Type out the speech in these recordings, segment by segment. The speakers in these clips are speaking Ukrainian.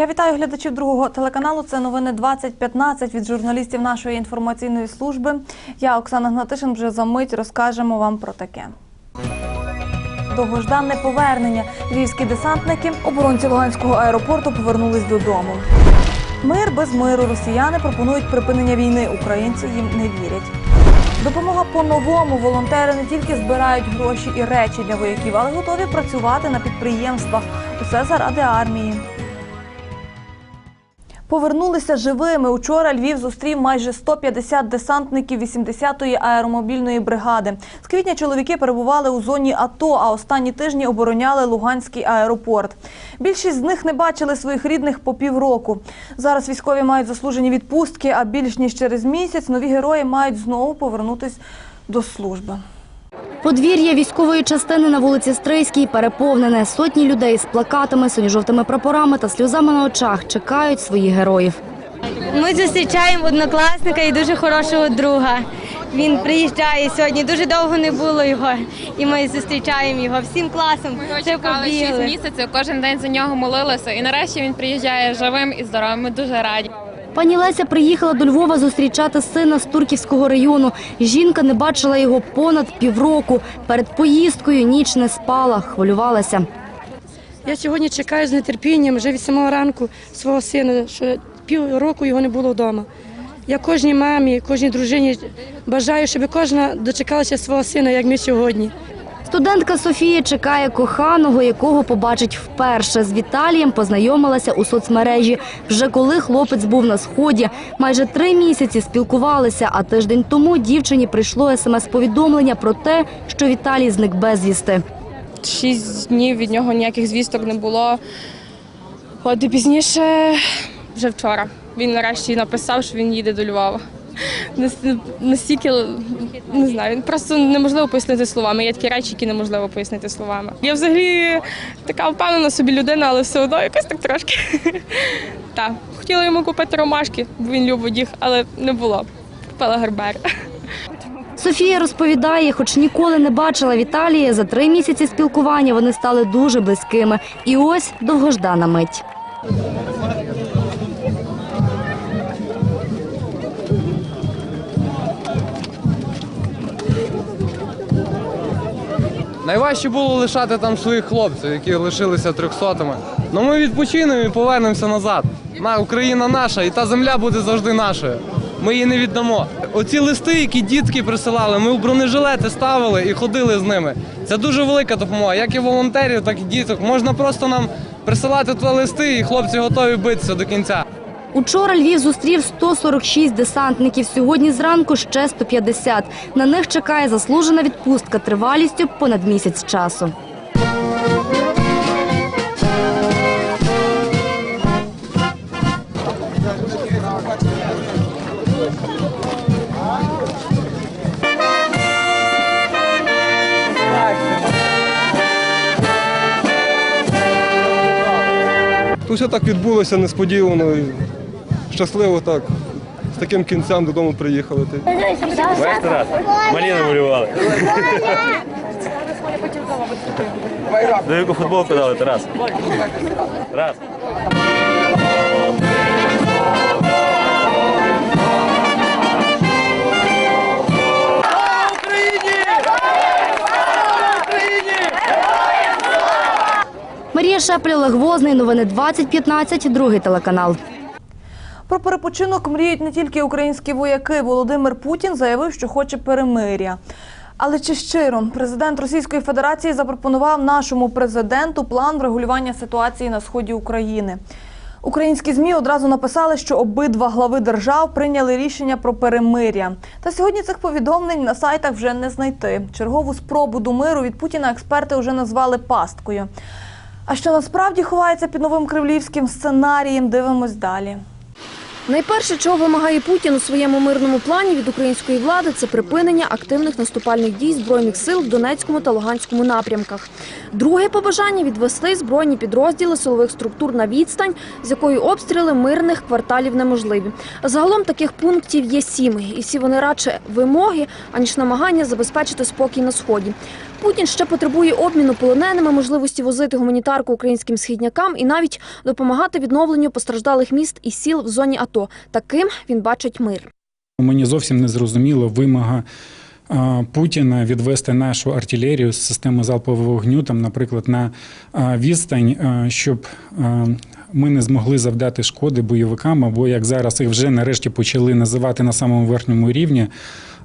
Я вітаю глядачів другого телеканалу. Це новини 2015 від журналістів нашої інформаційної служби. Я Оксана Гнатишин вже за мить розкажемо вам про таке. Довгожданне повернення. Львівські десантники, оборонці Луганського аеропорту повернулись додому. Мир без миру. Росіяни пропонують припинення війни. Українці їм не вірять. Допомога по-новому. Волонтери не тільки збирають гроші і речі для вояків, але готові працювати на підприємствах. Усе заради армії. Повернулися живими. Учора Львів зустрів майже 150 десантників 80-ї аеромобільної бригади. З квітня чоловіки перебували у зоні АТО, а останні тижні обороняли Луганський аеропорт. Більшість з них не бачили своїх рідних по півроку. Зараз військові мають заслужені відпустки, а більш ніж через місяць нові герої мають знову повернутись до служби. Подвір'я військової частини на вулиці Стрийській переповнене. Сотні людей з плакатами, синьо-жовтими прапорами та сльозами на очах чекають своїх героїв. Ми зустрічаємо однокласника і дуже хорошого друга. Він приїжджає сьогодні. Дуже довго не було його, і ми зустрічаємо його всім класом. Ми його чекали 6 місяців, кожен день за нього молилися. І нарешті він приїжджає живим і здоровим. Ми дуже раді. Пані Леся приїхала до Львова зустрічати сина з Турківського району. Жінка не бачила його понад півроку. Перед поїздкою ніч не спала, хвилювалася. Я сьогодні чекаю з нетерпінням вже від самого ранку свого сина, що півроку його не було вдома. Я кожній мамі, кожній дружині бажаю, щоб кожна дочекалася свого сина, як ми сьогодні. Студентка Софія чекає коханого, якого побачить вперше. З Віталієм познайомилася у соцмережі. Вже коли хлопець був на сході. Майже три місяці спілкувалися, а тиждень тому дівчині прийшло смс-повідомлення про те, що Віталій зник безвісти. Шість днів від нього ніяких звісток не було. От і пізніше, вже вчора, він нарешті написав, що він їде до Львова. Нас- Настільки не знаю, просто неможливо пояснити словами. Є такі речі, які неможливо пояснити словами. Я взагалі така впевнена собі людина, але все одно якось так трошки. Так, хотіла йому купити ромашки, бо він любить їх, але не було. Купила гербер. Софія розповідає, хоч ніколи не бачила Віталія, за три місяці спілкування вони стали дуже близькими. І ось довгождана мить. Найважче було лишати там своїх хлопців, які лишилися трьохсотими. Ну ми відпочинемо і повернемося назад. На Україна наша, і та земля буде завжди нашою. Ми її не віддамо. Оці листи, які дітки присилали, ми в бронежилети ставили і ходили з ними. Це дуже велика допомога, як і волонтерів, так і діток. Можна просто нам присилати туди листи, і хлопці готові битися до кінця. Учора Львів зустрів 146 десантників. Сьогодні зранку ще 150. На них чекає заслужена відпустка тривалістю понад місяць часу. Все так відбулося несподівано щасливо так. З таким кінцем додому приїхали. Бачиш, Тарас? Маліну малювали. До яку футболку дали, Тарас? Тарас. Марія Шепель, Олег Возний. Новини 2015. Другий телеканал. Про перепочинок мріють не тільки українські вояки. Володимир Путін заявив, що хоче перемиря. Але чи щиро президент Російської Федерації запропонував нашому президенту план врегулювання ситуації на сході України? Українські змі одразу написали, що обидва глави держав прийняли рішення про перемиря. Та сьогодні цих повідомлень на сайтах вже не знайти. Чергову спробу до миру від Путіна експерти вже назвали пасткою. А що насправді ховається під новим кремлівським сценарієм, дивимось далі. Найперше, чого вимагає Путін у своєму мирному плані від української влади, це припинення активних наступальних дій збройних сил в Донецькому та Луганському напрямках. Друге побажання відвести збройні підрозділи силових структур на відстань, з якою обстріли мирних кварталів неможливі. Загалом таких пунктів є сім, і всі вони радше вимоги, аніж намагання забезпечити спокій на сході. Путін ще потребує обміну полоненими, можливості возити гуманітарку українським східнякам і навіть допомагати відновленню постраждалих міст і сіл в зоні АТО. Таким він бачить мир. Мені зовсім не зрозуміла вимога Путіна відвести нашу артилерію з системи залпового вогню, там, наприклад, на відстань, щоб ми не змогли завдати шкоди бойовикам, або як зараз їх вже нарешті почали називати на самому верхньому рівні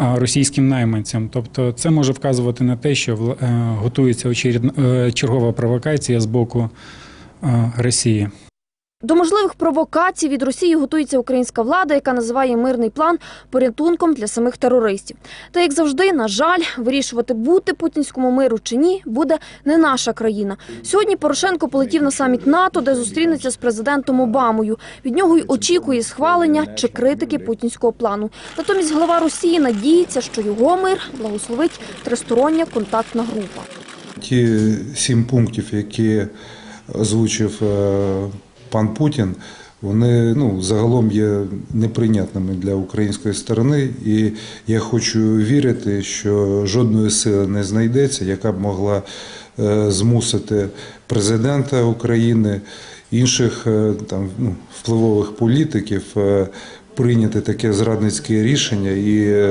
російським найманцям. Тобто це може вказувати на те, що е, готується е, чергова провокація з боку е, Росії. До можливих провокацій від Росії готується українська влада, яка називає мирний план порятунком для самих терористів. Та як завжди, на жаль, вирішувати бути путінському миру чи ні буде не наша країна. Сьогодні Порошенко полетів на саміт НАТО, де зустрінеться з президентом Обамою. Від нього й очікує схвалення чи критики путінського плану. Натомість глава Росії надіється, що його мир благословить тристороння контактна група. Ті сім пунктів, які озвучив е, пан Путін, вони ну, загалом є неприйнятними для української сторони. І я хочу вірити, що жодної сили не знайдеться, яка б могла е, змусити президента України, інших е, там, ну, впливових політиків е, прийняти таке зрадницьке рішення і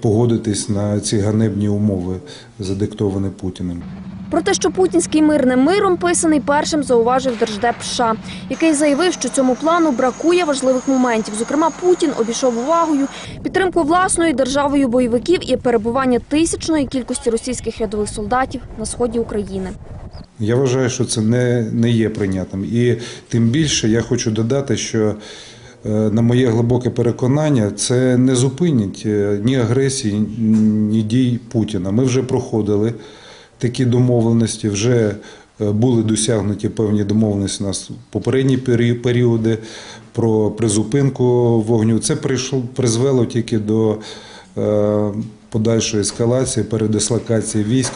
погодитись на ці ганебні умови, задиктовані Путіним. Про те, що путінський мир не миром писаний, першим зауважив держдеп США, який заявив, що цьому плану бракує важливих моментів. Зокрема, Путін обійшов увагою підтримку власною державою бойовиків і перебування тисячної кількості російських рядових солдатів на сході України. Я вважаю, що це не, не є прийнятним. І тим більше я хочу додати, що е, на моє глибоке переконання, це не зупинить е, ні агресії, ні дій Путіна. Ми вже проходили такі домовленості, вже е, були досягнуті певні домовленості у нас попередні пері- періоди про призупинку вогню. Це призвело тільки до е, подальшої ескалації, передислокації військ.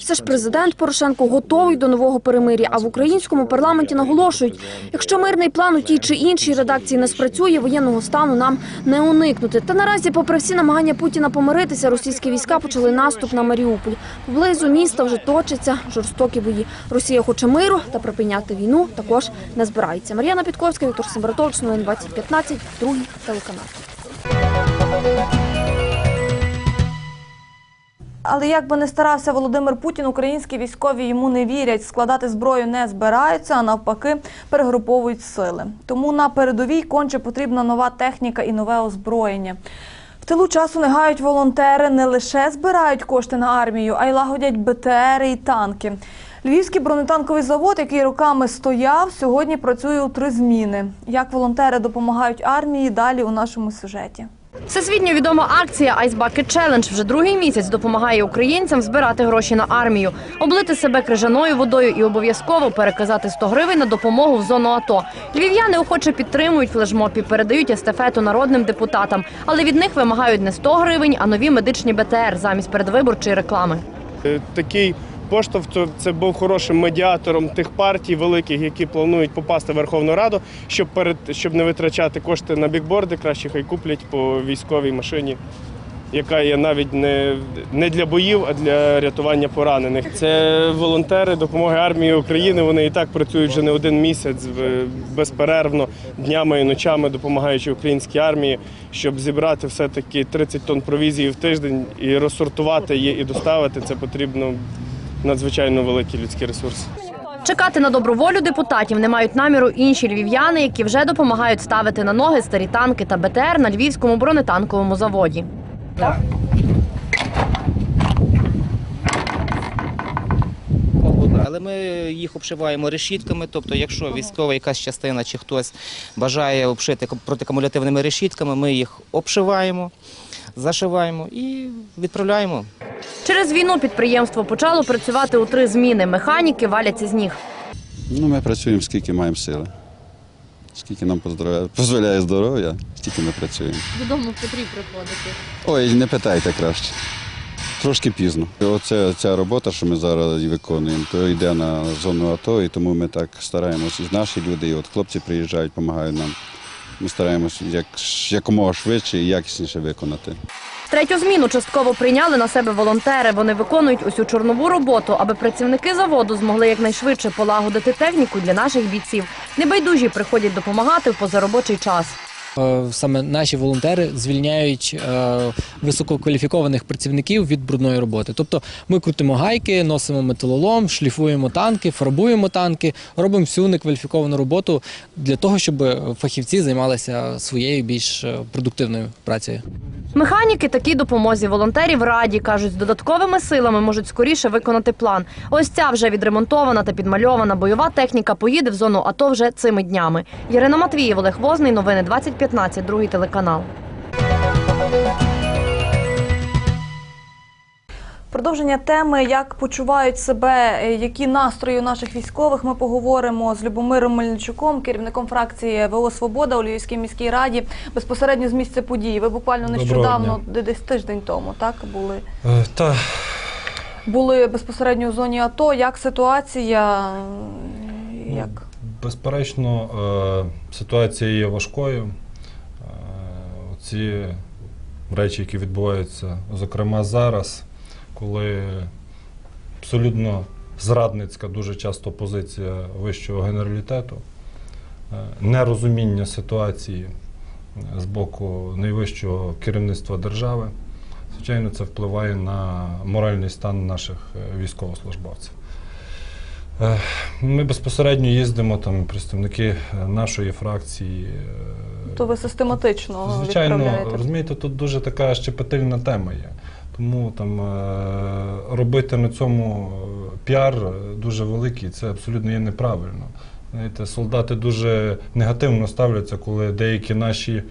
Все ж президент Порошенко готовий до нового перемир'я. А в українському парламенті наголошують, якщо мирний план у тій чи іншій редакції не спрацює, воєнного стану нам не уникнути. Та наразі, попри всі намагання Путіна помиритися, російські війська почали наступ на Маріуполь. Поблизу міста вже точаться жорстокі бої. Росія хоче миру та припиняти війну також не збирається. Мар'яна Підковська, Віктор Сембратович, новин 2015, другий телеканал. Але як би не старався Володимир Путін, українські військові йому не вірять, складати зброю не збираються, а навпаки перегруповують сили. Тому на передовій конче потрібна нова техніка і нове озброєння. В тилу часу не гають волонтери, не лише збирають кошти на армію, а й лагодять БТРи і танки. Львівський бронетанковий завод, який роками стояв, сьогодні працює у три зміни. Як волонтери допомагають армії, далі у нашому сюжеті. Всесвітньо відома акція Ice Bucket Challenge вже другий місяць допомагає українцям збирати гроші на армію, облити себе крижаною водою і обов'язково переказати 100 гривень на допомогу в зону АТО. Львів'яни охоче підтримують флешмоб і передають естафету народним депутатам, але від них вимагають не 100 гривень, а нові медичні БТР замість передвиборчої реклами. Е, Такий поштовх це був хорошим медіатором тих партій великих, які планують попасти в Верховну Раду, щоб перед щоб не витрачати кошти на бікборди, краще хай куплять по військовій машині, яка є навіть не, не для боїв, а для рятування поранених. Це волонтери допомоги армії України. Вони і так працюють вже не один місяць безперервно днями і ночами, допомагаючи українській армії, щоб зібрати все-таки 30 тонн провізії в тиждень і розсортувати її і доставити. Це потрібно надзвичайно великий людський ресурс. Чекати на добру волю депутатів не мають наміру інші львів'яни, які вже допомагають ставити на ноги старі танки та БТР на львівському бронетанковому заводі. Але ми їх обшиваємо решітками. Тобто, якщо військова якась частина чи хтось бажає обшити протикумулятивними решітками, ми їх обшиваємо, зашиваємо і відправляємо. Через війну підприємство почало працювати у три зміни. Механіки валяться з ніг. Ну, ми працюємо скільки маємо сили. Скільки нам дозволяє здоров'я, стільки ми працюємо. Додому в Петрі приходити. Ой, не питайте краще. Трошки пізно. Оце ця робота, що ми зараз виконуємо, то йде на зону АТО, і тому ми так стараємося. І наші люди, і от хлопці приїжджають, допомагають нам. Ми стараємося як, якомога швидше і якісніше виконати. Третю зміну частково прийняли на себе волонтери. Вони виконують усю чорнову роботу, аби працівники заводу змогли якнайшвидше полагодити техніку для наших бійців. Небайдужі приходять допомагати в позаробочий час. Е, Саме наші волонтери звільняють е, висококваліфікованих працівників від брудної роботи. Тобто ми крутимо гайки, носимо металолом, шліфуємо танки, фарбуємо танки, робимо всю некваліфіковану роботу для того, щоб фахівці займалися своєю більш е, продуктивною працею. Механіки такій допомозі волонтерів раді кажуть, з додатковими силами можуть скоріше виконати план. Ось ця вже відремонтована та підмальована бойова техніка поїде в зону АТО вже цими днями. Ярина Матвіїв, Олег Возний, новини 2015, другий телеканал. Продовження теми, як почувають себе, е, які настрої у наших військових. Ми поговоримо з Любомиром Мельничуком, керівником фракції ВО Свобода у Львівській міській раді, безпосередньо з місця події. Ви буквально нещодавно, десь тиждень тому, так були Е, Та були безпосередньо у зоні АТО. Як ситуація? Ну, Як безперечно, е, ситуація є важкою. Ці речі, які відбуваються, зокрема зараз, коли абсолютно зрадницька дуже часто позиція вищого генералітету, е, нерозуміння ситуації е, з боку найвищого керівництва держави, звичайно, це впливає на моральний стан наших е, військовослужбовців. Ми безпосередньо їздимо там представники нашої фракції. То ви систематично Звичайно, відправляєте? розумієте, тут дуже така щепетильна тема є. Тому там е, робити на цьому е, піар дуже великий, це абсолютно є неправильно. Знаєте, солдати дуже негативно ставляться, коли деякі наші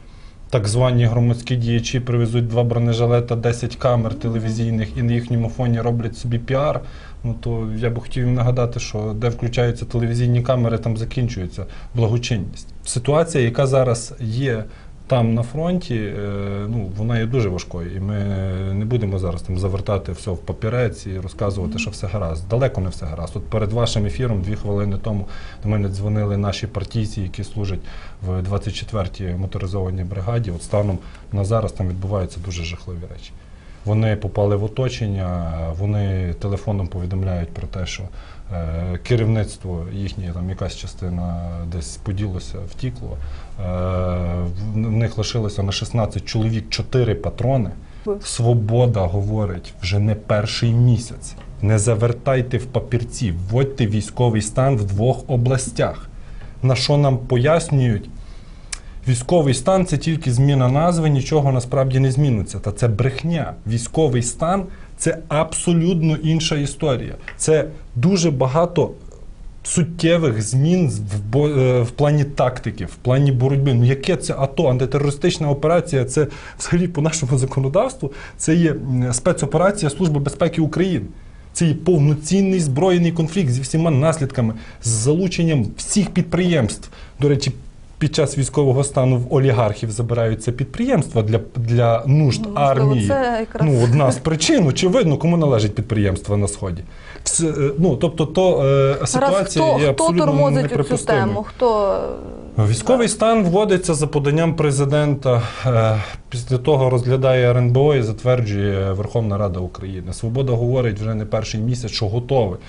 так звані громадські діячі привезуть два бронежилета, 10 камер телевізійних і на їхньому фоні роблять собі піар. Ну то я би хотів їм нагадати, що де включаються телевізійні камери, там закінчується благочинність. Ситуація, яка зараз є там на фронті, е, ну вона є дуже важкою, і ми не будемо зараз там завертати все в папірець і розказувати, що все гаразд. Далеко не все гаразд. От перед вашим ефіром, дві хвилини тому, до мене дзвонили наші партійці, які служать в 24-й моторизованій бригаді. От станом на зараз там відбуваються дуже жахливі речі. Вони попали в оточення, вони телефоном повідомляють про те, що е, керівництво їхнє, там якась частина десь поділося, втікло. Е, в в них лишилося на 16 чоловік 4 патрони. Свобода говорить вже не перший місяць. Не завертайте в папірці, вводьте військовий стан в двох областях. На що нам пояснюють, Військовий стан це тільки зміна назви, нічого насправді не зміниться. Та це брехня. Військовий стан це абсолютно інша історія. Це дуже багато суттєвих змін в, бо- е, в плані тактики, в плані боротьби. Ну яке це АТО, антитерористична операція? Це взагалі по нашому законодавству це є спецоперація Служби безпеки України. Це є повноцінний збройний конфлікт зі всіма наслідками, з залученням всіх підприємств. До речі, під час військового стану в олігархів забираються підприємства для, для нужд Ну, армії. це якраз- Ну, одна з причин, очевидно, кому належить підприємство на сході. Все, е, ну, тобто, то е, ситуація Гаразд, є хто, хто тормозить цю тему? Хто Військовий стан вводиться за поданням президента. е, Після того розглядає РНБО і затверджує Верховна Рада України. Свобода говорить вже не перший місяць, що готовий.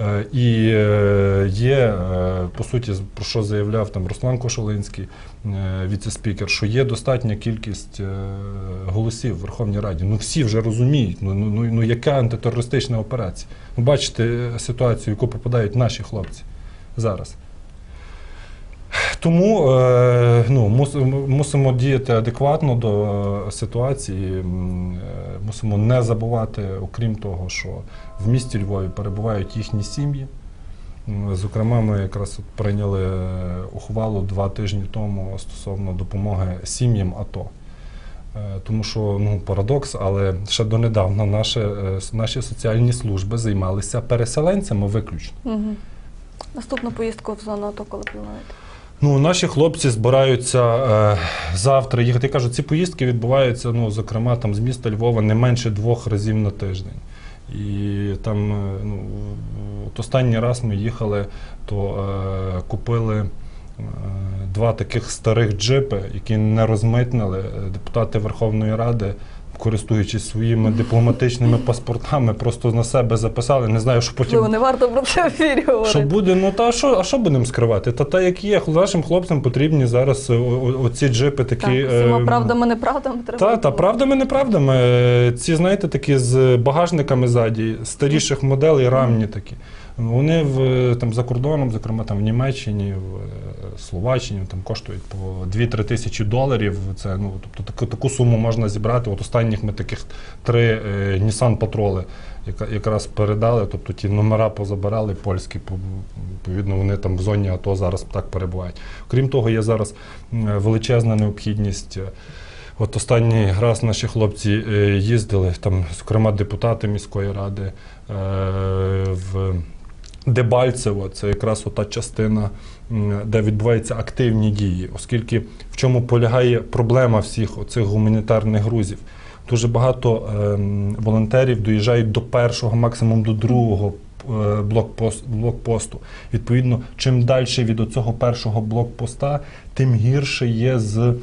Е, І е, є, е, по суті, про що заявляв там Руслан Кошулинський, е, віце-спікер, що є достатня кількість голосів в Верховній Раді. Ну всі вже розуміють, ну, ну, ну, ну яка антитерористична операція. Ну, бачите ситуацію, в яку попадають наші хлопці зараз. Тому е, ну, мусимо діяти адекватно до е, ситуації. Е, Мусимо не забувати, окрім того, що в місті Львові перебувають їхні сім'ї. Зокрема, ми якраз от прийняли е, ухвалу два тижні тому стосовно допомоги сім'ям АТО. Тому що ну, парадокс, але ще донедавна наші, наші соціальні служби займалися переселенцями виключно. Угу. Наступну поїздку в зону АТО, коли плануєте? Ну, наші хлопці збираються е, завтра їхати. Я кажу, ці поїздки відбуваються, ну, зокрема, там з міста Львова не менше двох разів на тиждень. І там, е, ну, от останній раз ми їхали, то е, купили е, два таких старих джипи, які не розмитнили. Е, Депутати Верховної Ради користуючись своїми дипломатичними паспортами, просто на себе записали. Не знаю, що потім. Можливо, не варто про це в ефірі говорити. Що буде, ну та що, а що будемо скривати? Та та як є, нашим хлопцям потрібні зараз о- о- оці джипи такі. Так, всіма ем, правдами, неправдами треба. та, та правдами, неправдами. Е, Ці, знаєте, такі з багажниками ззаді, старіших моделей, рамні такі. Вони в там за кордоном, зокрема там в Німеччині, в е, Словаччині, там коштують по 2-3 тисячі доларів. Це ну тобто таку, таку суму можна зібрати. От останніх ми таких три е, Nissan патроли яка, якраз передали, тобто ті номера позабирали польські, по- відповідно, вони там в зоні АТО зараз так перебувають. Крім того, є зараз величезна необхідність. От останній раз наші хлопці е, їздили, там, зокрема, депутати міської ради е, в Дебальцево, це якраз ота частина, де відбуваються активні дії, оскільки в чому полягає проблема всіх оцих гуманітарних грузів. Дуже багато ем, волонтерів доїжджають до першого, максимум до другого е, блокпост- блокпосту. Відповідно, чим далі від цього першого блокпоста, тим гірше є з е,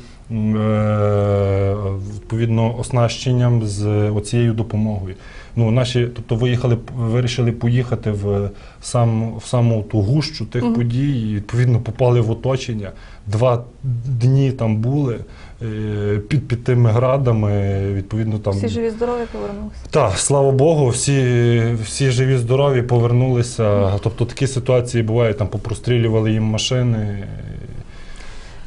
відповідно оснащенням з оцією допомогою. Ну, наші, тобто виїхали, вирішили поїхати в сам в саму ту гущу тих Мгм. подій, і відповідно попали в оточення. Два дні там були е, під, під тими градами. Відповідно, там Всі живі здорові повернулися. так, слава Богу, всі, всі живі, здорові повернулися. Тобто такі ситуації бувають, там попрострілювали їм машини.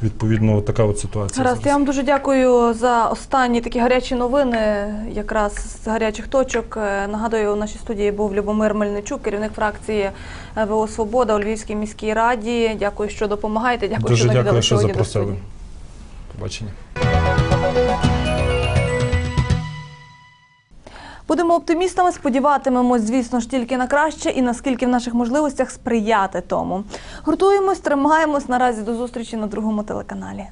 Відповідно, така от ситуація. Гаразд, я вам дуже дякую за останні такі гарячі новини, якраз з гарячих точок. Е, Нагадую, у нашій студії був Любомир Мельничук, керівник фракції е, ВО Свобода у Львівській міській раді. Дякую, що допомагаєте. Дякую, Дуже що дякую, що запросили. Побачення. Будемо оптимістами, сподіватимемось, звісно ж, тільки на краще і наскільки в наших можливостях сприяти тому. Гуртуємось, тримаємось. Наразі до зустрічі на другому телеканалі.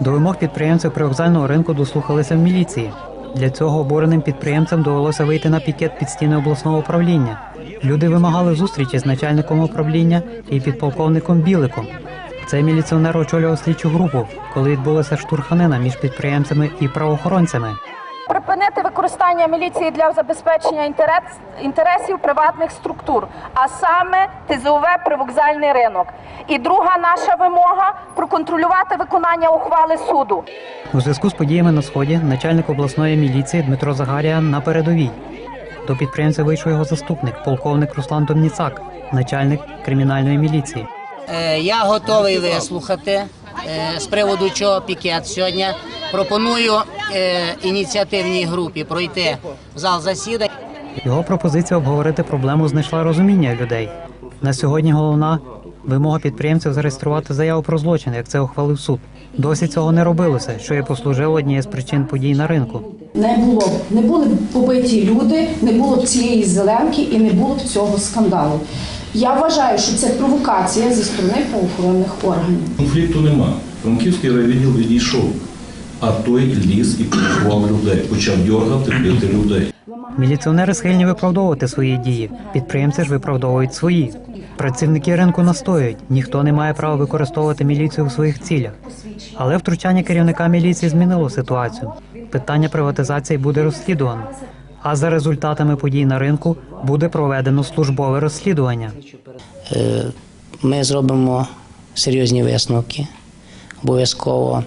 До вимог підприємців привокзального ринку дослухалися в міліції. Для цього обуреним підприємцям довелося вийти на пікет під стіни обласного управління. Люди вимагали зустрічі з начальником управління і підполковником Біликом. Цей міліціонер очолював слідчу групу, коли відбулася штурханина між підприємцями і правоохоронцями. Припинити використання міліції для забезпечення інтерес- інтересів приватних структур, а саме ТЗУВ привокзальний ринок. І друга наша вимога проконтролювати виконання ухвали суду. У зв'язку з подіями на сході начальник обласної міліції Дмитро Загаріан на передовій. До підприємця вийшов його заступник, полковник Руслан Домніцак, начальник кримінальної міліції. Е, Я готовий вислухати з приводу чого пікет сьогодні. Пропоную е, ініціативній групі пройти в зал засідань. Його пропозиція обговорити проблему знайшла розуміння людей. На сьогодні головна вимога підприємців зареєструвати заяву про злочин, як це ухвалив суд. Досі цього не робилося, що і послужило однією з причин подій на ринку. Не було б не були б побиті люди, не було б цієї зеленки і не було б цього скандалу. Я вважаю, що це провокація зі сторони правоохоронних органів. Конфлікту нема. Франківський райвідділ відійшов, а той ліз і провокував людей, почав дьоргати, бити людей. Міліціонери схильні виправдовувати свої дії. Підприємці ж виправдовують свої. Працівники ринку настоюють, ніхто не має права використовувати міліцію у своїх цілях. Але втручання керівника міліції змінило ситуацію. Питання приватизації буде розслідувано. А за результатами подій на ринку буде проведено службове розслідування. Е, Ми зробимо серйозні висновки. Обов'язково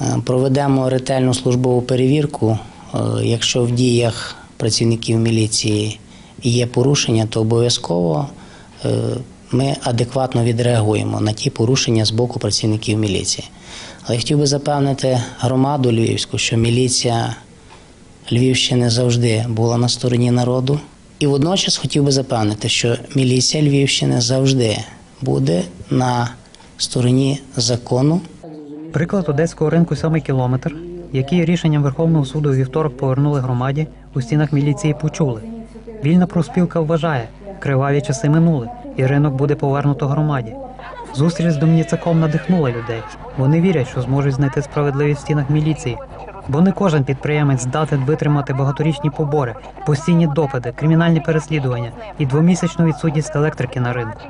е, проведемо ретельну службову перевірку. Е, Якщо в діях працівників міліції є порушення, то обов'язково ми адекватно відреагуємо на ті порушення з боку працівників міліції. Але я хотів би запевнити громаду Львівську, що міліція Львівщини завжди була на стороні народу. І водночас хотів би запевнити, що міліція Львівщини завжди буде на стороні закону. Приклад одеського ринку сьомий кілометр, який рішенням Верховного суду у вівторок повернули громаді, у стінах міліції почули. Вільна профспілка вважає, криваві часи минули, і ринок буде повернуто громаді. Зустріч з Домніцаком надихнула людей. Вони вірять, що зможуть знайти справедливість в стінах міліції. Бо не кожен підприємець здатен витримати багаторічні побори, постійні допити, кримінальні переслідування і двомісячну відсутність електрики на ринку.